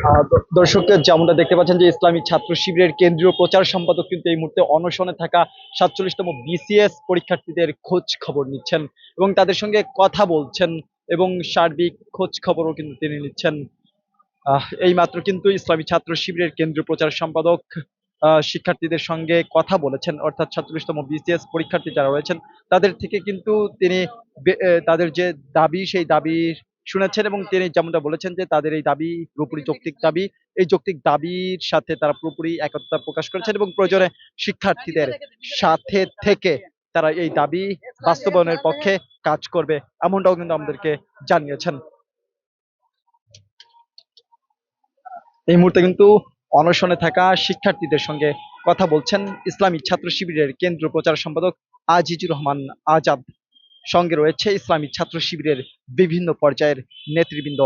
আহ, দ- দর্শক যেমনটা দেখতে পাচ্ছেন যে ইসলামী ছাত্র শিবিরের কেন্দ্রীয় প্রচার সম্পাদক কিন্তু এই মুহূর্তে অনশনে থাকা সাতচল্লিশতম বিসিএস পরীক্ষার্থীদের খোঁজ খবর নিচ্ছেন এবং তাদের সঙ্গে কথা বলছেন এবং সার্বিক খোঁজ খবরও কিন্তু তিনি নিচ্ছেন। এই মাত্র কিন্তু ইসলামী ছাত্র শিবিরের কেন্দ্রীয় প্রচার সম্পাদক শিক্ষার্থীদের সঙ্গে কথা বলেছেন। অর্থাৎ সাতচল্লিশতম বিসিএস পরীক্ষার্থী যারা রয়েছেন তাদের থেকে কিন্তু তিনি তাদের যে দাবি সেই দাবি শুনেছেন এবং তিনি যেমনটা বলেছেন যে তাদের এই দাবি, পুরোপুরি যৌক্তিক দাবি, এই যৌক্তিক দাবির সাথে তারা পুরোপুরি একতা প্রকাশ করেছেন এবং প্রয়োজনে শিক্ষার্থীদের সাথে থেকে তারা এই দাবি বাস্তবায়নের পক্ষে কাজ করবে, এমনটাও কিন্তু আমাদেরকে জানিয়েছেন। এই মুহূর্তে কিন্তু অনশনে থাকা শিক্ষার্থীদের সঙ্গে কথা বলছেন ইসলামী ছাত্র শিবিরের কেন্দ্রীয় প্রচার সম্পাদক আজিজুর রহমান আজাদ। সঙ্গে রয়েছে ইসলামী ছাত্র শিবিরের বিভিন্ন পর্যায়ের নেতৃবৃন্দ।